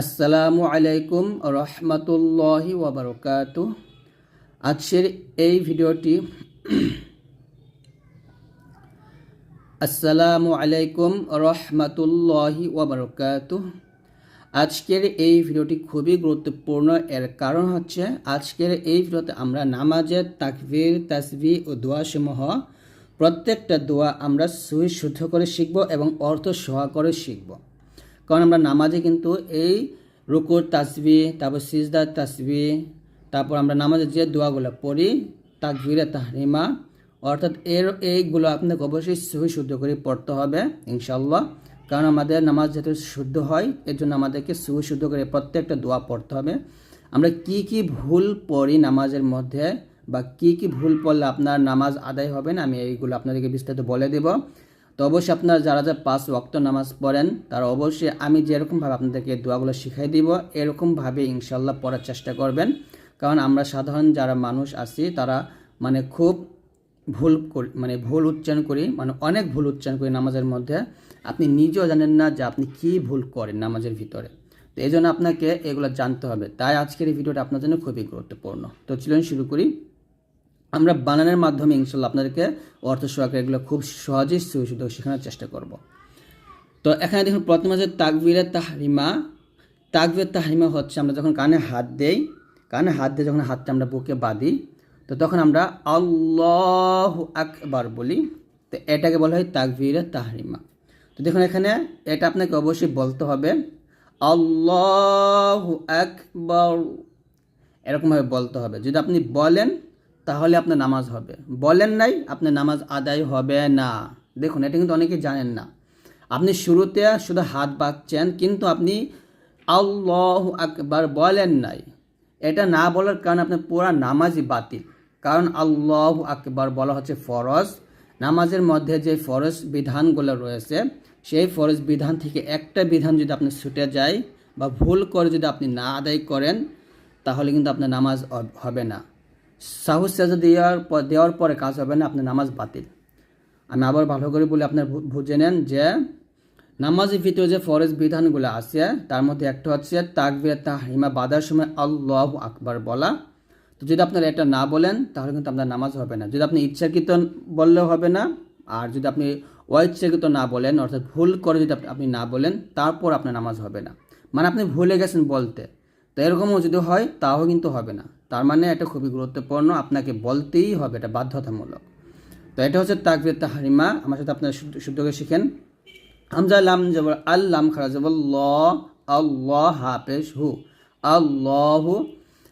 আসসালামু আলাইকুম রহমতুল্লাহি ওবরকাত আজকের এই ভিডিওটি আসসালামু আলাইকুম রহমতুল্লাহি ওবরকাত আজকের এই ভিডিওটি খুবই গুরুত্বপূর্ণ, এর কারণ হচ্ছে আজকের এই ভিডিওতে আমরা নামাজের তাকবীর তাসবি ও দোয়াসমূহ, প্রত্যেকটা দোয়া আমরা সুই শুদ্ধ করে শিখব এবং অর্থ সহ করে শিখব। কারণ আমরা নামাজে কিন্তু এই রুকুর তাসবি তারপর সিজদার তাসবি তারপর আমরা নামাজে যে দোয়াগুলো পড়ি, তাকবিরে, তাহরিমা, অর্থাৎ এর, এইগুলো আপনাকে অবশ্যই সহি শুদ্ধ করে পড়তে হবে ইনশাল্লাহ কারণ আমাদের নামাজ যাতে শুদ্ধ হয় এর জন্য আমাদেরকে সহি শুদ্ধ করে প্রত্যেকটা দোয়া পড়তে হবে। আমরা কি কি ভুল পড়ি নামাজের মধ্যে বা কি কি ভুল পড়লে আপনার নামাজ আদায় হবে না, আমি এইগুলো আপনাদেরকে বিস্তারিত বলে দেব। তো অবশ্যই আপনারা যারা যারা পাঁচ ওয়াক্ত নামাজ পড়েন, তারা অবশ্যই আমি যেরকমভাবে আপনাদেরকে দোয়াগুলো শিখাই দিব, এরকমভাবে ইনশাল্লাহ পড়ার চেষ্টা করবেন। কারণ আমরা সাধারণ যারা মানুষ আছি, তারা মানে খুব ভুল করি মানে ভুল উচ্চারণ করি মানে অনেক ভুল উচ্চারণ করি নামাজের মধ্যে। আপনি নিজেও জানেন না যে আপনি কী ভুল করেন নামাজের ভিতরে। তো এই জন্য আপনাকে এগুলো জানতে হবে। তাই আজকের এই ভিডিওটা আপনার জন্য খুবই গুরুত্বপূর্ণ। তো চলুন শুরু করি। আমরা বানানের মাধ্যমে ইনশাল্লাহ আপনাদেরকে অর্থ সহায়ক এগুলো খুব সহজেই সুবিধা শেখানোর চেষ্টা করব। তো এখানে দেখুন, প্রথমে আছে তাকবিরের তাহরিমা, তাকবির তাহরিমা হচ্ছে আমরা যখন কানে হাত দেই, কানে হাত দিয়ে যখন হাতটা আমরা বুকে বাঁধি, তো তখন আমরা আল্লাহ আকবার বলি। তো এটাকে বলা হয় তাকবিরের তাহরিমা। তো দেখুন এখানে এটা আপনাকে অবশ্যই বলতে হবে, আল্লাহ আকবর। এরকমভাবে বলতে হবে। যদি আপনি বলেন তাহলে আপনার নামাজ হবে। বলেন নাই, আপনার নামাজ আদায় হবে না। দেখুন, এটা কিন্তু অনেকে জানেন না। আপনি শুরুতে শুধু হাত বাঁকছেন কিন্তু আপনি আল্লাহ আকবার বলেন নাই। এটা না বলার কারণে আপনার পুরা নামাজই বাতিল। কারণ আল্লাহ আকবার বলা হচ্ছে ফরজ। নামাজের মধ্যে যে ফরজ বিধানগুলো রয়েছে, সেই ফরজ বিধান থেকে একটা বিধান যদি আপনি ছুটে যায় বা ভুল করে যদি আপনি না আদায় করেন, তাহলে কিন্তু আপনার নামাজ হবে না। সাহস সাজা দেওয়ার পর দেওয়ার পরে কাজ হবে না, আপনার নামাজ বাতিল। আমি আবার ভালো করে বলি, আপনার বুঝে নেন যে নামাজের ভিতরে যে ফরজ বিধানগুলো আছে, তার মধ্যে একটা হচ্ছে তাকবির তাহিমা বাদার সময় আল্লাহ আকবার বলা। তো যদি আপনারা এটা না বলেন, তাহলে কিন্তু আপনার নামাজ হবে না। যদি আপনি ইচ্ছাকৃত বললেও হবে না, আর যদি আপনি অইচ্ছাকৃত না বলেন, অর্থাৎ ভুল করে যদি আপনি না বলেন, তারপর আপনার নামাজ হবে না। মানে আপনি ভুলে গেছেন বলতে। তো এরকমও যদি হয়, তাও কিন্তু হবে না। তার মানে এটা খুবই গুরুত্বপূর্ণ, আপনাকে বলতেই হবে এটা বাধ্যতামূলক। তো এটা হচ্ছে তাকবির তাহারিমা, আমার সাথে আপনারা শুদ্ধ করে শিখেন। হামজা লাম জবর আল্লাম খারা জবর ল আল্লাহ হাফেজ হু। আল্লাহ,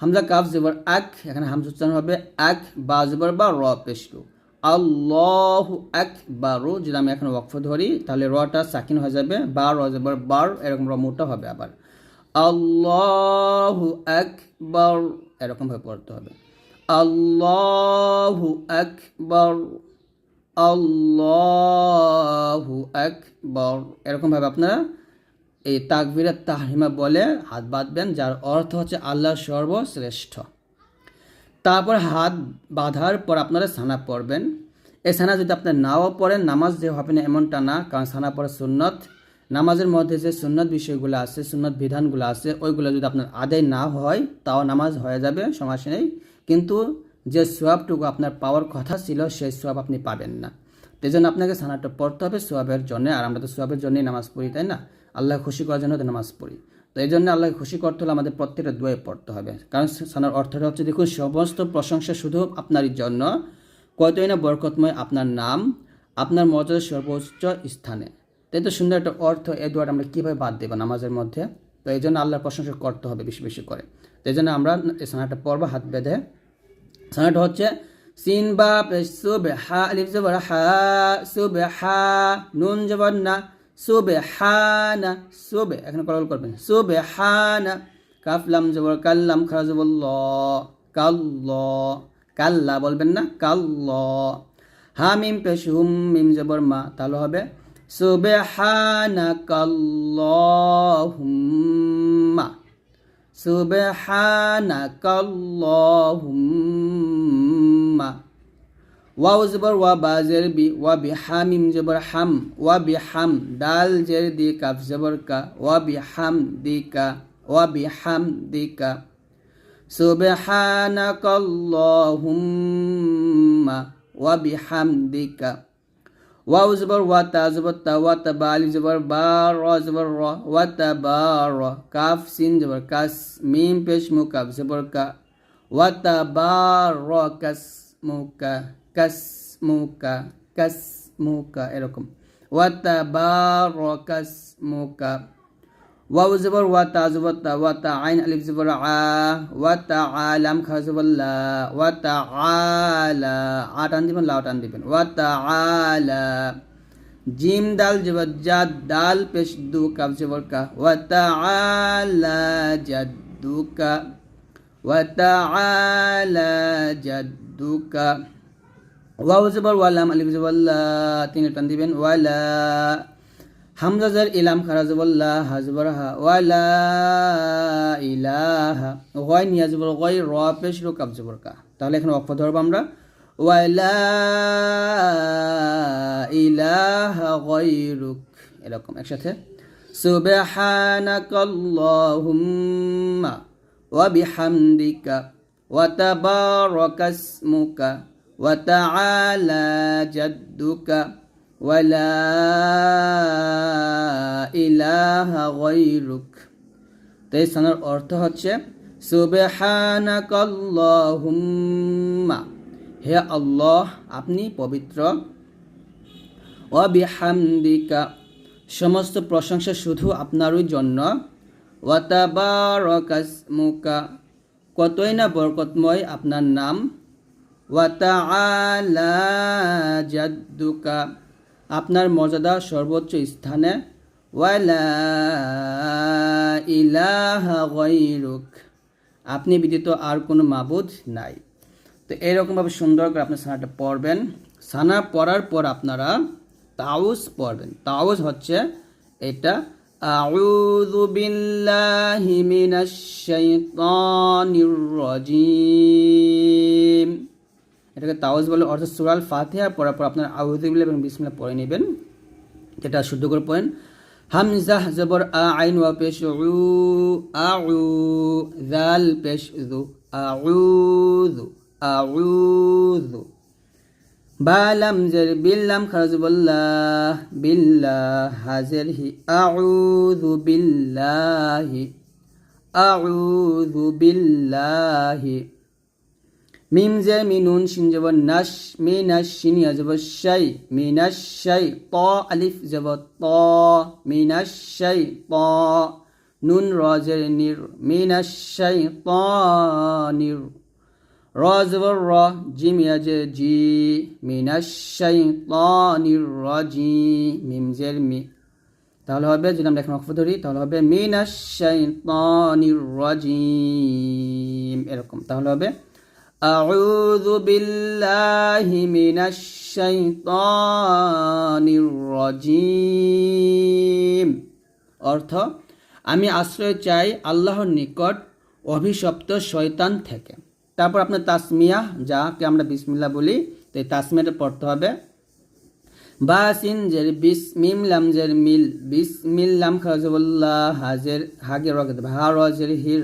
হামজা কাফ জবর আক, এখানে হামজা উচ্চারণ হবে আক বা জবর বা র পেশ টু আল্লাহ এক বারো যদি আমি এখন ওয়াকফ ধরি, তাহলে রটা সাকিন হয়ে যাবে, বা র জবর বার, এরকম র মোটা হবে আবার। আল্লাহু আকবর। এরকমভাবে পড়তে হবে। আল্লাহু আকবর আল্লাহু আকবর। এরকমভাবে আপনারা এই তাকবিরের তাহরিমা বলে হাত বাঁধবেন, যার অর্থ হচ্ছে আল্লাহ সর্বশ্রেষ্ঠ। তারপর হাত বাঁধার পর আপনারা সানা পড়বেন। এই সানা যদি আপনার নাও পড়েন, নামাজ যে হবে না এমনটা না, কারণ সানা পড়ে সুন্নত। নামাজের মধ্যে যে সুন্নত বিষয়গুলো আছে, সুন্নত বিধানগুলো আছে, ওইগুলো যদি আপনার আদায় না হয়, তাও নামাজ হয়ে যাবে, সমস্যা নেই। কিন্তু যে সোয়াবটুকু আপনার পাওয়ার কথা ছিল, সেই সোয়াব আপনি পাবেন না। এই জন্য আপনাকে সানাটা পড়তে হবে সোয়াবের জন্য, আর আমরা তো সোয়াবের জন্যই নামাজ পড়ি, তাই না? আল্লাহ খুশি করার জন্য তো নামাজ পড়ি। তো এই জন্য আল্লাহকে খুশি করতে হলে আমাদের প্রত্যেকটা দোয়ে পড়তে হবে। কারণ সানার অর্থটা হচ্ছে, দেখুন, সমস্ত প্রশংসা শুধু আপনারই জন্য, কতই না বরকতময় আপনার নাম, আপনার মর্যাদা সর্বোচ্চ স্থানে। তাই তো সুন্দর একটা অর্থ এই দোয়াটা আমরা কীভাবে বাদ দেবো নামাজের মধ্যে? তো এই জন্য আল্লাহর প্রশংসা করতে হবে বেশি বেশি করে। তো এই জন্য আমরা এই সানাটা পর্ব হাত বেঁধে। সানাটা হচ্ছে, সিন বা সুবে হা আলিফ জবর হা সুবে হা নুন জবর না সুবে হা না সুবে এখানে কল করবেন সুবে হা না, কাফলাম জবর কাল্লাম খারা জবর ল কাল্ল কাল্লা বলবেন না কাল্ল হা মিম পেশ হুম মিম জবর মা তাহলে হবে সুবহানাকাল্লাহুম্মা। সুবহানাকাল্লাহুম্মা। ওয়াও জবর, ওয়া বা জের বি, ওয়া বি হামিম জবর হাম, ওয়া বি হাম ডাল জের দি কাফ জবর কা, ওয়া বি হাম দি কা, ওয়া বি হাম দি কা। সুবহানাকাল্লাহুম্মা, ওয়া বি হাম দি কা। ওয়াও জবর ওয়া তা জবর তা ওয়া তা বা আলিফ জবর বা র জবর র ওয়া তা বা র কাফ সিন জবর কাস মিম পেশ মু কাফ জবর কা ওয়া তা বা র কাস মু কা কাস মু কা কাস মু কা এরকম ওয়া তা বা র কাস মু কা জবর ওয়াতা জবর তা ওয়াতা আইন আলিফ জবর আ ওয়াতা আলাম খা জবর লা ওয়াতা আলা আ টান দিবেন লাও টান দিবেন ওয়াতা আলা জিম দাল জবর জাদ দাল পেশ দু কাব জবর কা ওয়াতা আলা জাদ্দুকা ওয়াতা আলা জাদ্দুকা ওয়াও জবর ওয়ালাম আলিফ জবর লা তিন টান দিবেন ওয়ালা হামজা জার ইলাম খারা জবল্লা হাজবর হা ওয়ালা ইলাহা গয় নিয়া জবর গয় র পেশ রো কাবজবর কা তাহলে এখানে অক্ষ ধরবো আমরা। ওয়ালা ইলাহা গয়রুক। এরকম একসাথে। সুবহানাকাল্লাহুম্মা ওয়া বিহামদিকা ওয়া তাবারাকা ইসমুকা ওয়া তাআলা জাদ্দুকা ولا ইলাহা গায়রুক তো এই স্থানের অর্থ হচ্ছে সুবহানাকাল্লাহুম্মা হে আল্লাহ আপনি পবিত্র অবিহামদিকা সমস্ত প্রশংসা শুধু আপনারই জন্য ওয়াতাবারকাসমুকা কতই না বরকতময় আপনার নাম ওয়াতাআলা জাদ্দুকা আপনার মর্যাদা সর্বোচ্চ স্থানে। আপনি ব্যতীত আর কোনো মাবুদ নাই। তো এরকমভাবে সুন্দর করে আপনি সানাটা পড়বেন। সানা পড়ার পর আপনারা তাউস পড়বেন। তাউস হচ্ছে এটা, আউযু মিনাশ শাইতানির রাজিম। এটাকে তাওয়াজ বলে, অর্থাৎ সুরাল ফাতিহা পড়ার পর আপনার আউদ্দিবিল এবং বিসমিল্লা পড়ে নেবেন। যেটা শুদ্ধ করে পড়েন, হামজাহ জবর আ আইন ওয়া পেশ উ আউ জাল পেশ দু আউযু আউযু। বালাম জের বিল্লাম খারাজ বল্লাহ বিল্লাহ হাজের হি আউযু বিল্লাহি আউযু বিল্লাহি। মিম জে মিনুন শিন যাব নাশ মিনাশ শিন ইয়া যাব শাই মিনাশ শাই ত আলিফ যাব ত মিনাশ শাই ত, নুন রজের নির মিনাশ শাই ত নির। র যাব র, জিম ইয়া যে জি মিনাশ শাই ত নির জি, মিম জের মি। তাহলে হবে, যদি আমরা এখন অক্ষ ধরি, তাহলে হবে মিনাশ শাই ত নির রাজিম এরকম। তাহলে হবে أعوذ بالله من الشيطان الرجيم অর্থ আমি আশ্রয় চাই আল্লাহর নিকট অভিশপ্ত শয়তান থেকে তারপর আপনার তাসমিয়া যাকে আমরা বিসমিল্লা বলি তো এই তাসমিয়াটা পড়তে হবে বাসিন জের বিস মিম লাম জের মিল বিস মিল লাম খাজবুল্লাহ হাজের হাগের রগত ভা রজের হির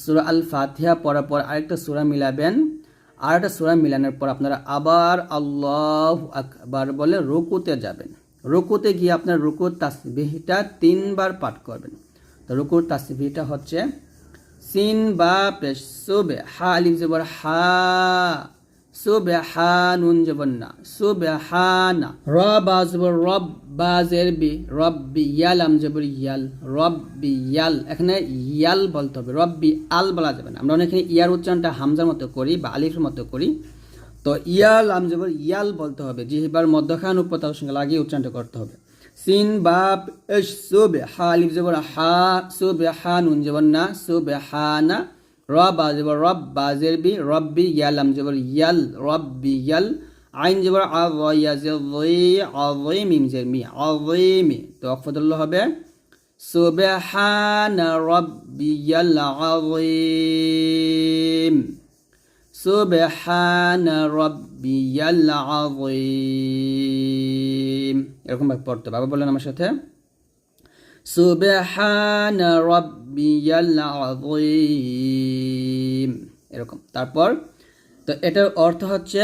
সুরা আল ফাতিহা পড়ার পর আরেকটা সুরা মিলাবেন। আর একটা সুরা মিলানোর পর আপনারা আবার আল্লাহ আকবার বলে রুকুতে যাবেন। রুকুতে গিয়ে আপনার রুকুর তাসবিহটা তিনবার পাঠ করবেন। তো রুকুর তাসবিহটা হচ্ছে, সিন বা পেশ হা আলিম জবর হা সুবহানুন জবর রবা জবর রব বাজের বি ইয়াল জবর ইয়াল ইয়াল এখানে ইয়াল বলতে হবে আল বলা যাবে না। আমরা ইয়ার উচ্চারণটা হামজার মতো করি বা আলিফের মতো করি। তো ইয়াল, আম যেমন ইয়াল বলতে হবে জিহবার মধ্যখান উপতার সঙ্গে লাগিয়ে উচ্চারণ করতে হবে। সিন, বাপ সুবে হা আলিফ যেমন হা সুবে হা নুন না না রবা জবর রব বা রব বি ইয়াল ইয়ালাম জবর ইয়াল, রব্বি ইয়াল, আইন জবর মিম জের মি আজমি তো অকফতুল্ল হবে সুবহান রব্বিয়াল আযীম, সুবহান রব্বিয়াল আযীম। এরকম ভাবে পড়তে বাবা বললেন আমার সাথে। সুবহান এরকম। তারপর, তো এটার অর্থ হচ্ছে,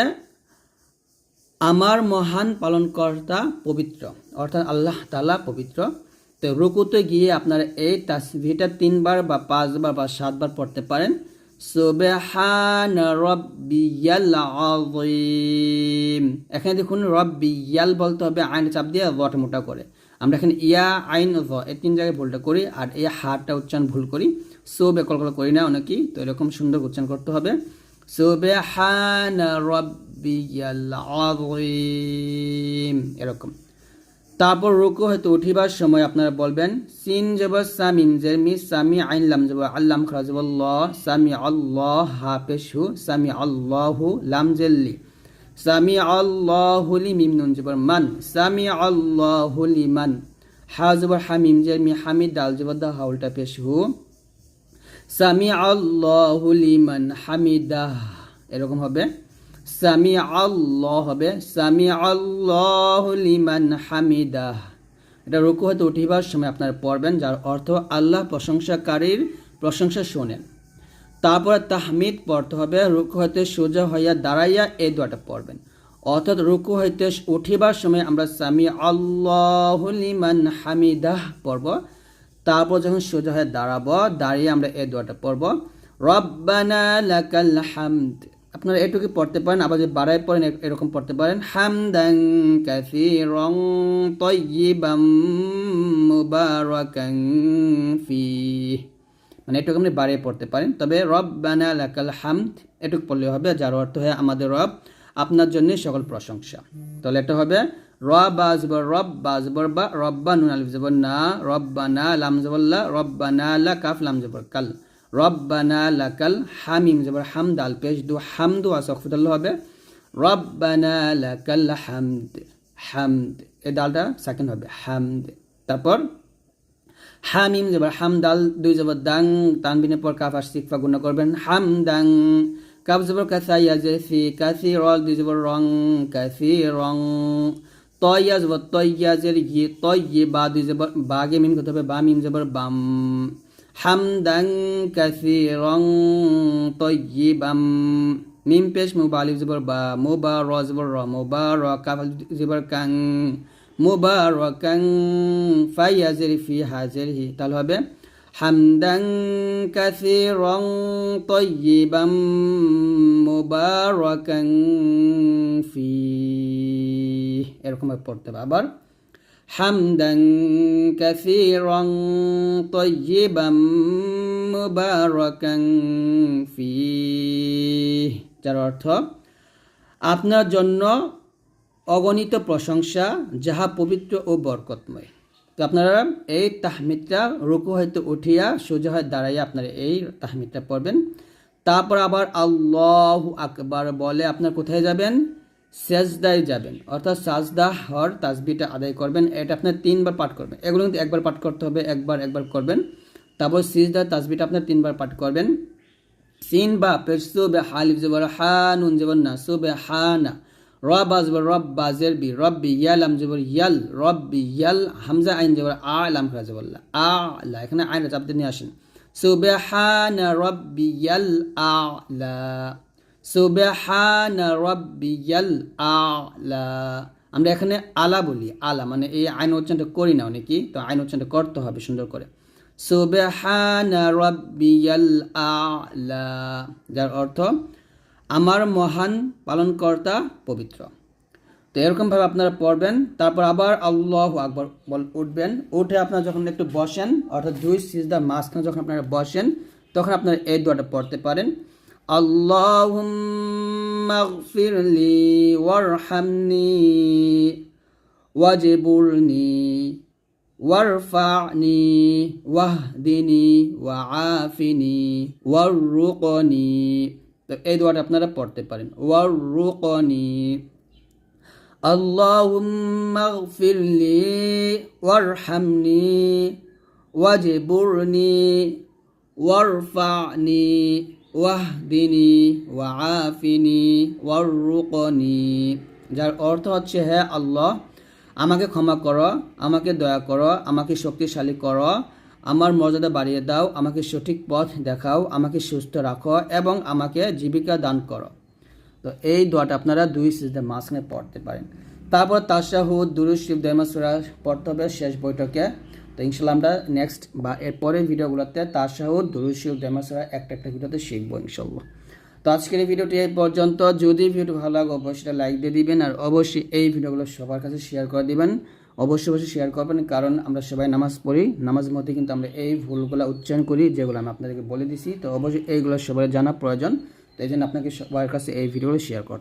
আমার মহান পালনকর্তা পবিত্র, অর্থাৎ আল্লাহ তালা পবিত্র। তো রুকুতে গিয়ে আপনারা এই তাসবিহটা তিনবার বা পাঁচবার বা সাতবার পড়তে পারেন। সুবহান এখানে দেখুন, রব্বিয়াল বলতে হবে, আইন চাপ দিয়ে ওয়াট মোটা করে। আমরা এখানে ইয়া, আইন ভ এই তিন জায়গায় ভুলটা করি আর এই হাটটা উচ্চারণ ভুল করি। সো বেকল করে না অনেকেই, তো এরকম সুন্দর উচ্চারণ করতে হবে। সুবহান রব্বিয়াল এরকম। তারপর রুকু হয়তো উঠিবার সময় আপনারা বলবেন, সিন জব সামিন জেরমি সামি আইন লাম জব, আল্লাম খরা জব সামি আল্লাহ হা পেশু সামি আল্লাহু লাম জেল্লি। সামি আল্লাহুলি মিম নুন জবর মান সামি আল্লাহুলি মান হা হামিম জেরমি হামিদ দাল জবর দা হাউলটা পেশু সামি আল্লাহুলি মান হামিদাহ এরকম হবে। সামি আল্লাহ হবে। সামি আল্লাহ লিমান হামিদাহ এটা রুকু হতে উঠিবার সময় আপনারা পড়বেন, যার অর্থ আল্লাহ প্রশংসাকারীর প্রশংসা শোনেন তারপরে তাহমিদ পড়তে হবে, রুকু হতে সোজা হইয়া দাঁড়াইয়া এই দোয়াটা পড়বেন। অর্থাৎ রুকু হইতে উঠিবার সময় আমরা সামি আল্লাহ লিমান হামিদাহ পড়ব, তারপর যখন সোজা হয়ে দাঁড়াবো, দাঁড়িয়ে আমরা এই দোয়াটা পড়ব, রব্বানা হামদ। আপনারা এটুকু পড়তে পারেন, আবার যদি বাড়ায় পড়েন এরকম পড়তে পারেন হামদাং কাসীরান তাইয়িবাম মুবারাকান ফি মানে এটুকু আপনি বাড়িয়ে পড়তে পারেন। তবে রব্বানা লাকাল হামদ, এটুকু পড়লে হবে, যার অর্থ হয় আমাদের রব, আপনার জন্য সকল প্রশংসা। তাহলে এটা হবে, রব আজবর, রব বাজবর বা রব্বা নুন আলিফ জবর না, রব্বানা লাম জবল্লা রব্বানা লা কাফ লাম জবর কাল। রব্বানা লাকাল হামিম জবর হামদ, আল পেশ দু হামদু আসফুদাল্লাহ হবে, রব্বানা লাকাল হামদ হামদ। এই ডালটা সেকেন্ড হবে, হামদ। তারপর হামিম জবর হামদাল দুই জবর দাং তানবিনের পর কাফ আর সিকফা গুণ করবেন হামদাং কাফ জবর কাসা ইয়াজে ফি কাসি রল দুই জবর রং কাসি রং তয়া জবর তয়াজের ই তয় বা দুই জবর বাগে মিম করতে হবে বা মিম জবর বাম হামদাং কাসিরং বাম মিম পেশ মুবালিফ জবর বা মুবা র জবর র মুবা র কাফ জবর কাং মুবা র কাং ফাই হাজের ফি হাজের হি তাহলে হবে হামদাং কাসিরং তয়্যিবাম মুবারাকান ফি এরকম পড়তে হবে আবার حمدا كثيرا طيبا مباركا فيه যার অর্থ আপনার জন্য অগণিত প্রশংসা, যাহা পবিত্র ও বরকতময়। তো আপনারা এই তাহমিদটা রুকু হয়তো উঠিয়া সোজা হয়ে দাঁড়াইয়া আপনারা এই তাহমিদটা পড়বেন। তারপর আবার আল্লাহ আকবার বলে আপনার কোথায় যাবেন? সেজদায় যাবেন। অর্থাৎ সাজদা, হর তাজবিটা আদায় করবেন। এটা আপনার তিনবার পাঠ করবেন। এগুলো কিন্তু একবার পাঠ করতে হবে, একবার একবার করবেন। তারপর সিজদা তাজবিটা আপনার তিনবার পাঠ করবেন। সিন বা পেশ সুবে হালিফ জবর, হা, নুন জবর, না সুবে হা না রব আজবর রব বাজের বি রব্বি ইয়াল আম জবর ইয়াল রব্বি ইয়াল, হামজা আইন জবর আলাম খরা জবল্লা আ আল্লাহ এখানে আইন চাপতে নিয়ে আসেন। সুবে হা না রব্বি ইয়াল, আ লা। সুবহানা রব্বিয়াল আলা আমরা এখানে আলা বলি, আলা মানে এই আইন উচ্চারণটা করি না অনেকেই, তো আইন উচ্চারণটা করতে হবে সুন্দর করে। সুবহানা রব্বিয়াল আলা যার অর্থ আমার মহান পালনকর্তা পবিত্র তো এরকমভাবে আপনারা পড়বেন তারপর আবার আল্লাহ আকবর বল উঠবেন উঠে আপনারা যখন একটু বসেন অর্থাৎ দুই সিজদা মাঝখানে যখন আপনারা বসেন তখন আপনারা এই দোয়াটা পড়তে পারেন اللهم اغفر لي وارحمني واجبرني وارفعني واهدني وعافني وارزقني তো এই দোয়াটা আপনারা পড়তে পারেন ওয়ারুকনি اللهم اغفر لي وارحمني واجبرني وارفعني واهدني وعافني وارزقني যার অর্থ হচ্ছে হে আল্লাহ আমাকে ক্ষমা করো আমাকে দয়া করো আমাকে শক্তিশালী করো আমার মর্যাদা বাড়িয়ে দাও, আমাকে সঠিক পথ দেখাও, আমাকে সুস্থ রাখো এবং আমাকে জীবিকা দান করো। তো এই দোয়াটা আপনারা দুই সিজদের মাঝখানে পড়তে পারেন। তারপর তাশাহুদ দুরুশিফ দেমাসুরা পড়তে হবে শেষ বৈঠকে। তো ইনশাল্লাহ আমরা নেক্সট বা এর পরের ভিডিওগুলোতে তাশাহুদ দুরুশিফ দেমাসুরা একটা একটা ভিডিওতে শিখব ইনশাল্লাহ তো আজকের এই ভিডিওটি এই পর্যন্ত। যদি ভিডিও ভালো লাগে, অবশ্যই লাইক দিয়ে দিবেন আর অবশ্যই এই ভিডিওগুলো সবার কাছে শেয়ার করে দিবেন। অবশ্যই অবশ্যই শেয়ার করবেন, কারণ আমরা সবাই নামাজ পড়ি। নামাজের মধ্যে কিন্তু আমরা এই ভুলগুলো উচ্চারণ করি, যেগুলো আমি আপনাদেরকে বলে দিছি। তো অবশ্যই এইগুলো সবাই জানা প্রয়োজন। তো এই জন্য আপনাকে সবার কাছে এই ভিডিওগুলো শেয়ার করতে